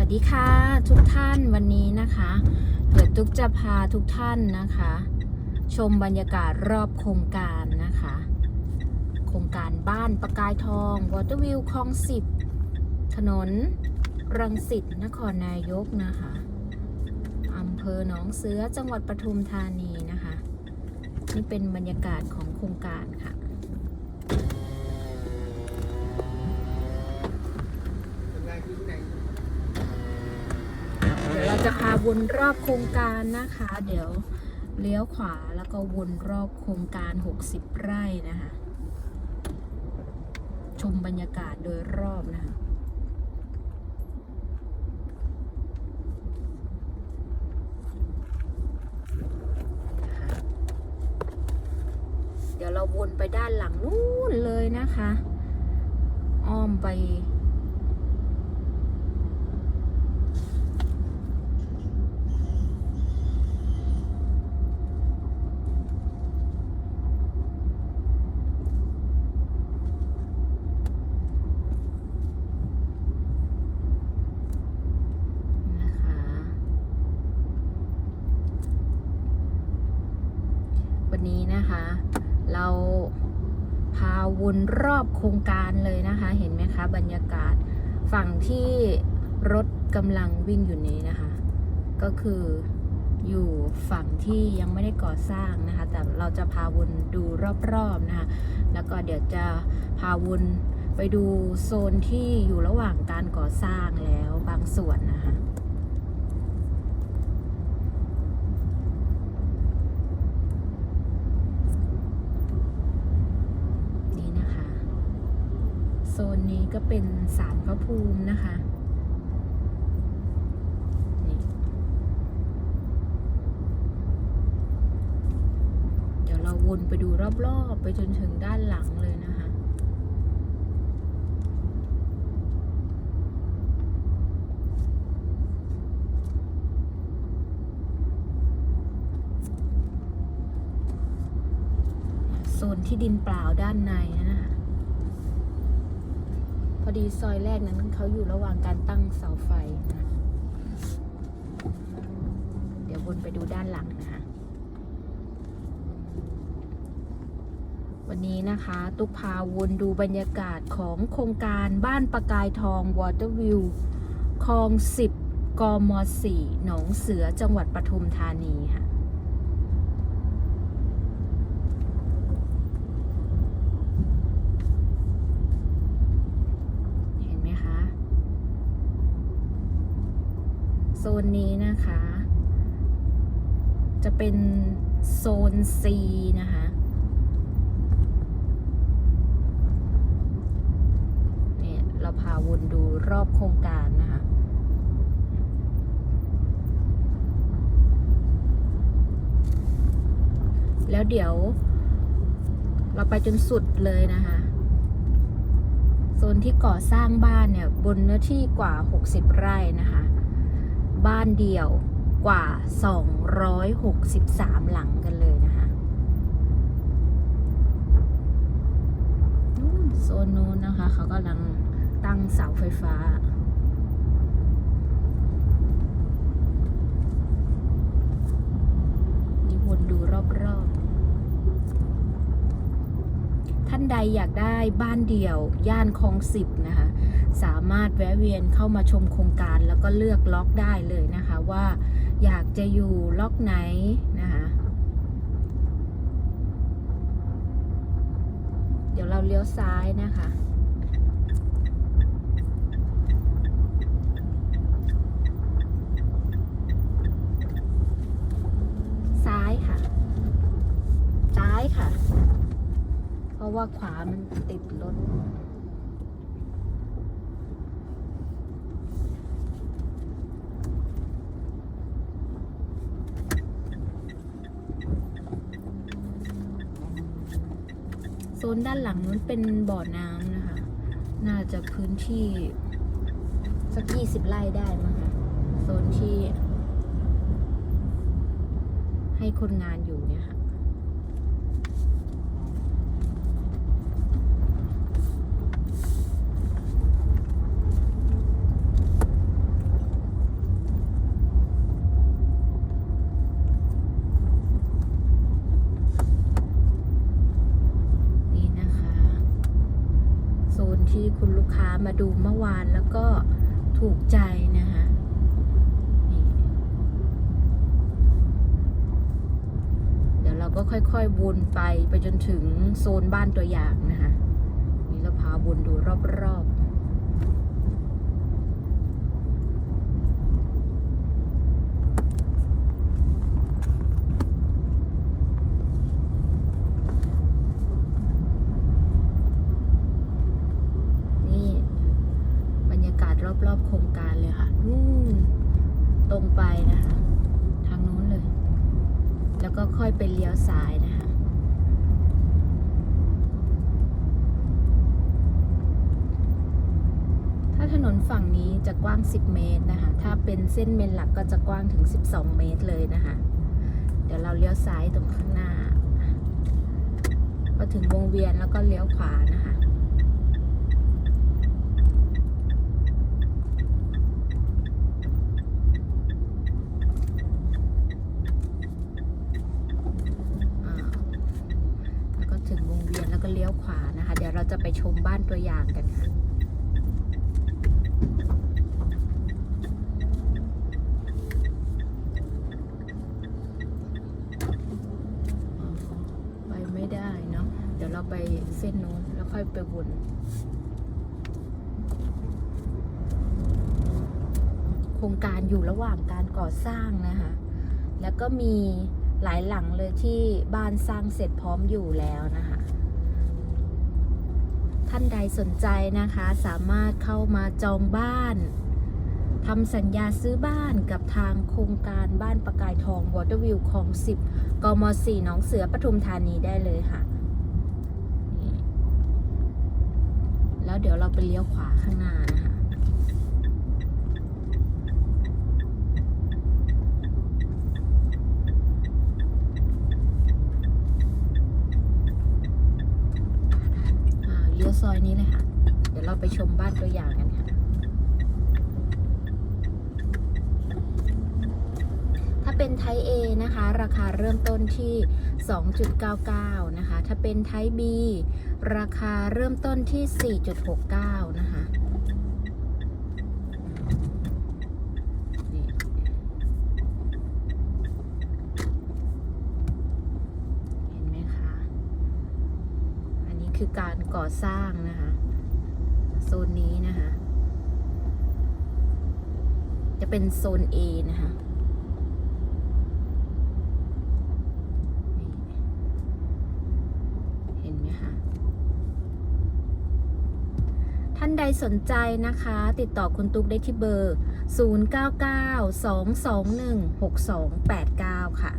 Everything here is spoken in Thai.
วัสดีค่ะทุกท่านวันนี้นะคะเดี๋ยวตุ๊กจะพาทุกท่านนะคะ ชมบรรยากาศรอบโครงการนะคะ โครงการบ้านประกายทองวอเตอร์วิวคลองสิบถนน รังสิตนครนายกนะคะอำเภอหนองเสือจังหวัดปทุมธานีนะคะ นี่เป็นบรรยากาศของโครงการค่ะ เราจะพาวนรอบโครงการนะคะ เดี๋ยวเลี้ยวขวาแล้วก็วนรอบโครงการ 60 ไร่นะคะ ชมบรรยากาศโดยรอบนะคะเดี๋ยวเราวนไปด้านหลังนู้นเลยนะคะ อ้อมไป นะคะ วันนี้นะคะ เราพาวนรอบโครงการเลยนะคะ เห็นไหมคะ บรรยากาศฝั่งที่รถกำลังวิ่งอยู่นี้นะคะ ก็คืออยู่ฝั่งที่ยังไม่ได้ก่อสร้างนะคะ แต่เราจะพาวนดูรอบๆนะคะ แล้วก็เดี๋ยวจะพาวนไปดูโซนที่อยู่ระหว่างการก่อสร้างแล้วบางส่วนนะคะ นี่นะคะ โซนนี้ก็เป็นศาลพระภูมินะคะนี่เดี๋ยวเราวนไปดูรอบๆ ไปจนถึงด้านหลังเลยนะคะโซนที่ดินเปล่าด้านในนะ ดีซอยแรกนั้นเขาอยู่ระหว่างการตั้งเสาไฟนะ เดี๋ยววนไปดูด้านหลังนะคะ วันนี้นะคะ ตุกพาวนดูบรรยากาศของโครงการบ้านประกายทองวอเตอร์วิวคลอง 10 กม 4 หนองเสือจังหวัดปทุมธานีค่ะ เห็นไหมคะ โซนนี้นะคะ จะเป็นโซน C นะคะ เนี่ย เราพาวนดูรอบโครงการนะคะแล้วเดี๋ยว เราไปจนสุดเลยนะคะ โซนที่ก่อสร้างบ้านเนี่ย บนเนื้อที่กว่า 60 ไร่นะคะ บ้านเดี่ยวกว่า 263 หลังกันเลยนะคะโซนนู้นนะคะ เขากำลังตั้งเสาไฟฟ้าวนดูรอบๆ ท่านใดอยากได้บ้านเดี่ยว ย่านคลองสิบนะคะ สามารถแวะเวียนเข้ามาชมโครงการแล้วก็เลือกล็อกได้เลยนะคะว่าอยากจะอยู่ล็อกไหนนะคะเดี๋ยวเราเลี้ยวซ้ายนะคะซ้ายค่ะซ้ายค่ะเพราะว่าขวามันติดรถ นด้านหลังนั้นเป็นบ่อน้ำนะคะ น่าจะพื้นที่สักยี่สิบไร่ได้มั้งคะโซนที่ให้คนงานอยู่เนี่ยค่ะ ที่คุณลูกค้ามาดูเมื่อวานแล้วก็ถูกใจนะคะเดี๋ยวเราก็ค่อยๆวนไปไปจนถึงโซนบ้านตัวอย่างนะคะนี่เราพาวนดูรอบๆ นี่บรรยากาศ รอบๆโครงการเลยค่ะนู่นตรงไปนะคะ ทางนู้นเลย แล้วก็ค่อยไปเลี้ยวซ้ายนะคะ ถ้าถนนฝั่งนี้จะกว้าง 10 เมตรนะคะ ถ้าเป็นเส้นเมนหลักก็จะกว้างถึง 12 เมตรเลยนะคะ เดี๋ยวเราเลี้ยวซ้ายตรงข้างหน้าพอถึงวงเวียนแล้วก็เลี้ยวขวานะคะ อ่าแล้วก็ถึงวงเวี ยวขวานะคะ เดี๋ยวเราจะไปชมบ้านตัวอย่างกันค่ะไปไม่ได้เนาะเดี๋ยวเราไปเส้นนู้นแล้วค่อยไปวนโครงการอยู่ระหว่างการก่อสร้างนะคะ แล้วก็มีหลายหลังเลยที่บ้านสร้างเสร็จพร้อมอยู่แล้วนะคะ ท่านใดสนใจนะคะ สามารถเข้ามาจองบ้านทำสัญญาซื้อบ้านกับทางโครงการบ้านประกายทองวอเตอร์วิวของ 10 กม 4 หนองเสือปทุมธานีได้เลยค่ะ แล้วเดี๋ยวเราไปเลี้ยวขวาข้างหน้านะคะ อ่า เลี้ยวซอยนี้เลยค่ะ เดี๋ยวเราไปชมบ้านตัวอย่างกันค่ะ ถ้าเป็นไทย A นะคะ ราคาเริ่มต้นที่ 2.99 นะคะ ถ้าเป็นไทย B ราคาเริ่มต้นที่ 4.69 นะคะเห็นไหมคะอันนี้คือการ ก่อสร้างนะคะโซนนี้นะคะ จะเป็นโซน A นะคะเห็นไหมคะท่านใดสนใจนะคะ ติดต่อคุณตุ๊กได้ที่เบอร์ 0992216289 ค่ะ